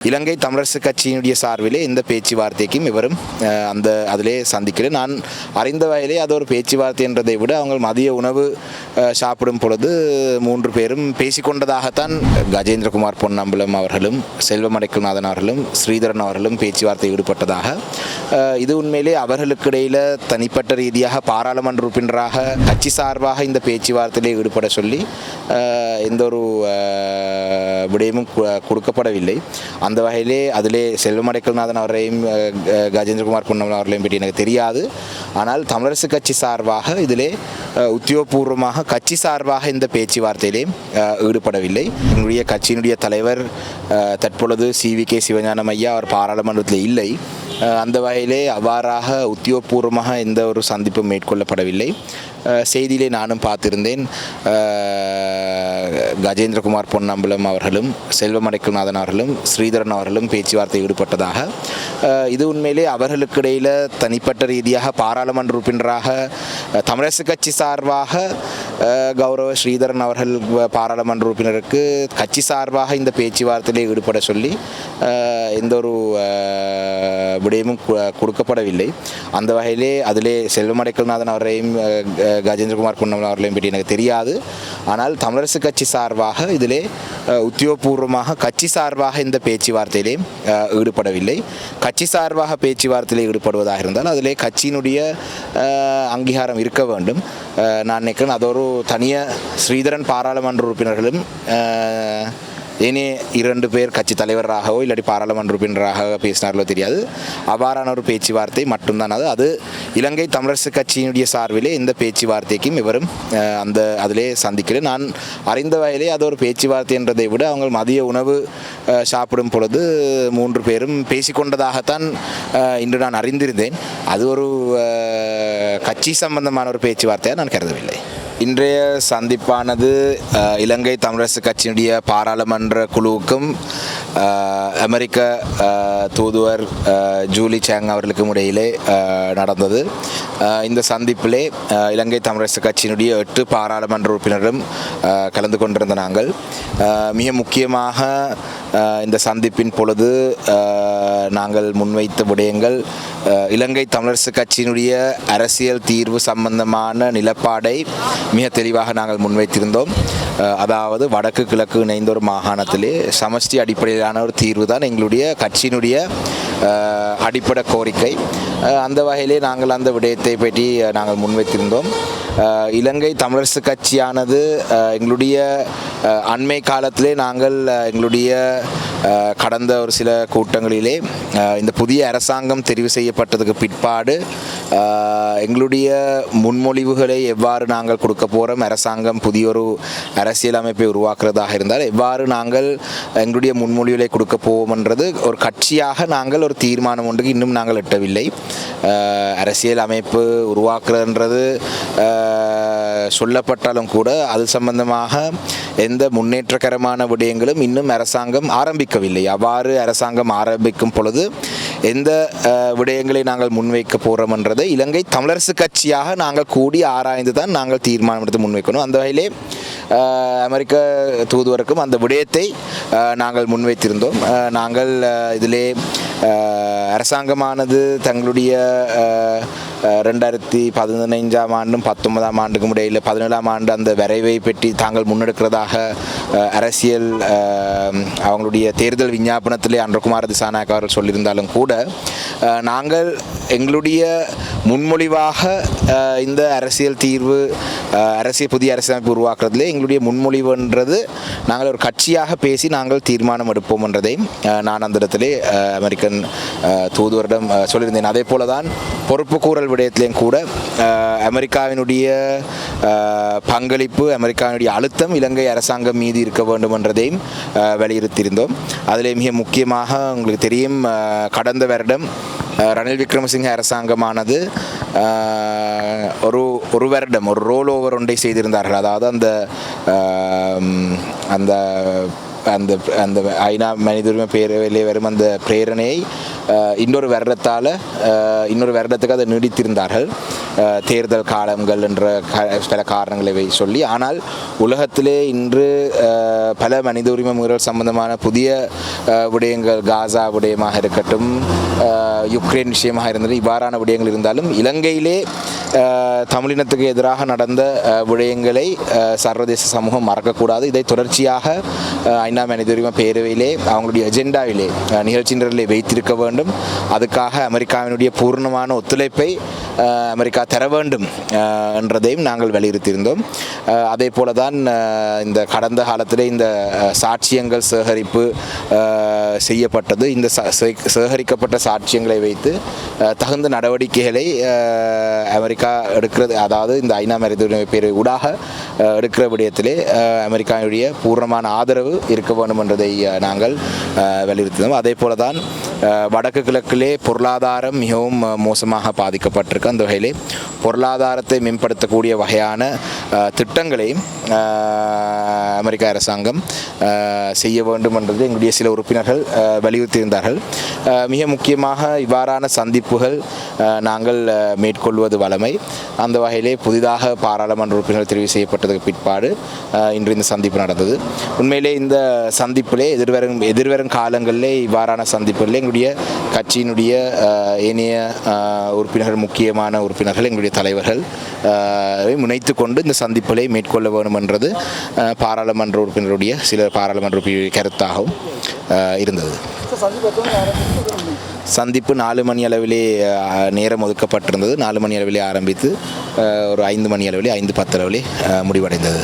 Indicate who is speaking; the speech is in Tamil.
Speaker 1: இலங்கை தமிழரசு கட்சியினுடைய சார்பிலே இந்த பேச்சுவார்த்தைக்கும் இவரும் அந்த அதிலே சந்திக்கிறேன் நான் அறிந்த வகையிலே அது ஒரு பேச்சுவார்த்தை என்றதை விட அவங்க மதிய உணவு சாப்பிடும் பொழுது மூன்று பேரும் பேசிக்கொண்டதாகத்தான் கஜேந்திரகுமார் பொன்னம்பலம் அவர்களும் செல்வமடைக்குநாதன் அவர்களும் ஸ்ரீதரன் அவர்களும் பேச்சுவார்த்தை ஈடுபட்டதாக இது உண்மையிலே அவர்களுக்கு இடையில் தனிப்பட்ட ரீதியாக பாராளுமன்ற உறுப்பினராக கட்சி சார்பாக இந்த பேச்சுவார்த்தையிலே ஈடுபட சொல்லி எந்த ஒரு விடயமும் கு- கொடுக்கப்படவில்லை. அந்த வகையிலே அதிலே செல்வமடைக்கல்நாதன் அவரையும் கஜேந்திரகுமார் பொன்னம் அவர்களையும் பற்றி எனக்கு தெரியாது. ஆனால் தமிழரசு கட்சி சார்பாக இதிலே உத்தியோகபூர்வமாக கட்சி சார்பாக இந்த பேச்சுவார்த்தையிலே ஈடுபடவில்லை. என்னுடைய கட்சியினுடைய தலைவர் தற்பொழுது சி வி கே சிவஞானம் ஐயா அவர் பாராளுமன்றத்தில் இல்லை. அந்த வகையிலே அவ்வாறாக உத்தியோகபூர்வமாக எந்த ஒரு சந்திப்பும் மேற்கொள்ளப்படவில்லை. செய்தியிலே நானும் பார்த்திருந்தேன். கஜேந்திரகுமார் பொன்னம்பலம் அவர்களும் செல்வமடைக்குநாதன் அவர்களும் ஸ்ரீதரன் அவர்களும் பேச்சுவார்த்தை ஈடுபட்டதாக இது உண்மையிலே அவர்களுக்கு இடையில் தனிப்பட்ட ரீதியாக பாராளுமன்ற உறுப்பினராக தமிழரசு கட்சி சார்பாக கௌரவ ஸ்ரீதரன் அவர்கள் பாராளுமன்ற உறுப்பினருக்கு கட்சி சார்பாக இந்த பேச்சுவார்த்தையிலே ஈடுபட சொல்லி எந்த ஒரு விடயமும் கொடுக்கப்படவில்லை. அந்த வகையிலே அதிலே செல்வமடைக்கல்நாதன் அவரையும் க- கஜேந்திரகுமார் பொன்னம்பலம் அவர்களையும் பற்றி எனக்கு தெரியாது. ஆனால் தமிழரசு கட்சி சார்பாக இதிலே உத்தியோகபூர்வமாக கட்சி சார்பாக இந்த பேச்சுவார்த்தையிலே ஈடுபடவில்லை. கட்சி சார்பாக பேச்சுவார்த்தையில் ஈடுபடுவதாக இருந்தால் அதிலே கட்சியினுடைய அங்கீகாரம் இருக்க வேண்டும். நான் நினைக்கிறேன் அதொரு தனிய ஸ்ரீதரன் பாராளுமன்ற உறுப்பினர்களும் இனி இரண்டு பேர் கட்சி தலைவராகவோ இல்லாட்டி பாராளுமன்ற உறுப்பினராக பேசினார்களோ தெரியாது. அவ்வாறான ஒரு பேச்சுவார்த்தை மட்டும்தான் அது. அது இலங்கை தமிழரசு கட்சியினுடைய சார்பிலே இந்த பேச்சுவார்த்தைக்கும் இவரும் அந்த அதிலே சந்திக்கிறேன் நான் அறிந்த வகையிலே அது ஒரு பேச்சுவார்த்தை என்றதை விட அவங்க மதிய உணவு சாப்பிடும் பொழுது மூன்று பேரும் பேசிக்கொண்டதாகத்தான் இன்று நான் அறிந்திருந்தேன். அது ஒரு கட்சி சம்பந்தமான ஒரு பேச்சுவார்த்தையாக நான் கருதவில்லை. இன்றைய சந்திப்பானது இலங்கை தமிழரசு கட்சியினுடைய பாராளுமன்ற குழுவுக்கும் அமெரிக்க தூதுவர் ஜூலி சேங் அவர்களுக்கும் இடையிலே நடந்தது. இந்த சந்திப்பிலே இலங்கை தமிழரசு கட்சியினுடைய எட்டு பாராளுமன்ற உறுப்பினரும் கலந்து கொண்டிருந்த நாங்கள். மிக முக்கியமாக இந்த சந்திப்பின் பொழுது நாங்கள் முன்வைத்த விடயங்கள் இலங்கை தமிழரசு கட்சியினுடைய அரசியல் தீர்வு சம்பந்தமான நிலப்பாடை மிக தெளிவாக நாங்கள் முன்வைத்திருந்தோம். அதாவது வடக்கு கிழக்கு இணைந்த ஒரு மாகாணத்திலே சமஷ்டி அடிப்படையிலான ஒரு தீர்வு தான் எங்களுடைய கட்சியினுடைய அடிப்படை கோரிக்கை. அந்த வகையிலே நாங்கள் அந்த விடயத்தை பற்றி நாங்கள் முன்வைத்திருந்தோம். இலங்கை தமிழரசு கட்சியானது எங்களுடைய அண்மை காலத்திலே நாங்கள் எங்களுடைய கடந்த ஒரு சில கூட்டங்களிலே இந்த புதிய அரசாங்கம் தெரிவு செய்யப்பட்டதுக்கு பிற்பாடு எங்களுடைய முன்மொழிவுகளை எவ்வாறு நாங்கள் கொடுக்க போகிறோம் அரசாங்கம் புதிய ஒரு அரசியல் அமைப்பை உருவாக்குறதாக இருந்தால் எவ்வாறு நாங்கள் எங்களுடைய முன்மொழிவுகளை கொடுக்க போவோம்ன்றது ஒரு கட்சியாக நாங்கள் ஒரு தீர்மானம் ஒன்றுக்கு இன்னும் நாங்கள் எட்டவில்லை. அரசியல் அமைப்பு உருவாக்குறதுன்றது சொல்லப்பட்டாலும் கூட அது சம்பந்தமாக எந்த முன்னேற்றகரமான விடயங்களும் இன்னும் அரசாங்கம் ஆரம்பிக்கவில்லை. அவ்வாறு அரசாங்கம் ஆரம்பிக்கும் பொழுது எந்த விடயங்களை நாங்கள் முன்வைக்க போகிறோம்ன்றதை இலங்கை தமிழரசு கட்சியாக நாங்கள் கூடி ஆராய்ந்து தான் நாங்கள் தீர்மானம் எடுத்து முன்வைக்கணும். அந்த வகையிலே அமெரிக்க தூதுவருக்கும் அந்த விடயத்தை நாங்கள் முன்வைத்திருந்தோம். நாங்கள் இதிலே அரசாங்கமானது தங்களுடைய ரெண்டாயிரத்தி பதினைஞ்சாம் ஆண்டும் பத்தொன்பதாம் ஆண்டுக்கும் இடையில் பதினேழாம் ஆண்டு அந்த வரைவை பற்றி தாங்கள் முன்னெடுக்கிறதாக அரசியல் அவங்களுடைய தேர்தல் விஞ்ஞாபனத்திலே அன்றகுமார் திசாநாயக் அவர்கள் சொல்லியிருந்தாலும் கூட நாங்கள் எங்களுடைய முன்மொழிவாக இந்த அரசியல் தீர்வு அரசியல் புதிய அரசியலமைப்பு உருவாக்குறதுல எங்களுடைய முன்மொழிவுன்றது நாங்கள் ஒரு கட்சியாக பேசி நாங்கள் தீர்மானம் எடுப்போம் என்றதையும் நான் அந்த இடத்திலே அமெரிக்கன் தூதுவரிடம் சொல்லியிருந்தேன். அதே போல தான் பொறுப்பு கூறல் விடயத்திலையும் கூட அமெரிக்காவினுடைய பங்களிப்பு அமெரிக்காவினுடைய அழுத்தம் இலங்கை அரசாங்கம் மீது இருக்க வேண்டும் என்றதையும் வலியுறுத்தியிருந்தோம். அதிலே மிக முக்கியமாக உங்களுக்கு தெரியும் கடந்த வருடம் ரணில் விக்ரமசிங்க அரசாங்கமானது ஒரு ஒரு வருடம் ஒரு ரோல் ஓவர் ஒன்றை செய்திருந்தார்கள். அதாவது அந்த அந்த அந்த அந்த ஐநா மனித உரிமை பேரவையிலே வரும் அந்த பிரேரணையை இன்னொரு வருடத்தால் இன்னொரு வருடத்துக்கு அதை நீடித்திருந்தார்கள். தேர்தல் காலங்கள் என்ற க- பல காரணங்களை சொல்லி ஆனால் உலகத்திலே இன்று பல மனித உரிமை மீறல் சம்பந்தமான புதிய விடயங்கள் காசா விடயமாக இருக்கட்டும் யுக்ரைன் விஷயமாக இருந்தது இவ்வாறான விடயங்கள் இருந்தாலும் இலங்கையிலே தமிழினத்துக்கு எதிராக நடந்த விடயங்களை சர்வதேச சமூகம் மறக்கக்கூடாது. இதை தொடர்ச்சியாக ஐநா மனித உரிமை பேரவையிலே அவங்களுடைய எஜெண்டாவிலே நிகழ்ச்சி நிரலிலே வைத்திருக்க வேண்டும். அதுக்காக அமெரிக்காவினுடைய பூர்ணமான ஒத்துழைப்பை அமெரிக்கா தர வேண்டும் என்றதையும் நாங்கள் வலியுறுத்தியிருந்தோம். அதே போல தான் இந்த கடந்த காலத்திலே இந்த சாட்சியங்கள் சேகரிப்பு செய்யப்பட்டது. இந்த ச- சே- சேகரிக்கப்பட்ட சாட்சியங்களை வைத்து தகுந்த நடவடிக்கைகளை அமெரிக்கா அமெரிக்கா எடுக்கிறது அதாவது இந்த ஐநா மருத்துவ பேரை ஊடாக எடுக்கிற விடயத்திலே அமெரிக்காவுடைய பூர்ணமான ஆதரவு இருக்க வேண்டும் என்றதை நாங்கள் வலியுறுத்தினோம். அதே போல தான் வடக்கு கிழக்கிலே பொருளாதாரம் மிகவும் மோசமாக பாதிக்கப்பட்டிருக்கு. அந்த வகையிலே பொருளாதாரத்தை மேம்படுத்தக்கூடிய வகையான திட்டங்களையும் அமெரிக்க அரசாங்கம் செய்ய வேண்டும் என்றது எங்களுடைய சில உறுப்பினர்கள் வலியுறுத்தியிருந்தார்கள். மிக முக்கியமாக இவ்வாறான சந்திப்புகள் நாங்கள் மேற்கொள்வது வழமை அந்த வகையிலே புதிதாக பாராளுமன்ற உறுப்பினர்கள் தெரிவு செய்யப்பட்டதுக்கு பிற்பாடு இன்று இந்த சந்திப்பு நடந்தது. உண்மையிலே இந்த சந்திப்பிலே எதிர்வரும் எதிர்வரும் காலங்களிலே இவ்வாறான சந்திப்புகளில் எங்களுடைய கட்சியினுடைய ஏனைய உறுப்பினர்கள் முக்கியமான உறுப்பினர்கள் எங்களுடைய தலைவர்கள் முனைத்து கொண்டு இந்த சந்திப்புகளை மேற்கொள்ள வேண்டும் என்றது பாராளுமன்ற உறுப்பினருடைய சில பாராளுமன்ற உறுப்பினருடைய கருத்தாகவும் இருந்தது. சந்திப்பு நாலு மணி அளவிலே நேரம் ஒதுக்கப்பட்டிருந்தது. நாலு மணி அளவிலே ஆரம்பித்து ஒரு ஐந்து மணி அளவிலே ஐந்து பத்து அளவிலே முடிவடைந்தது.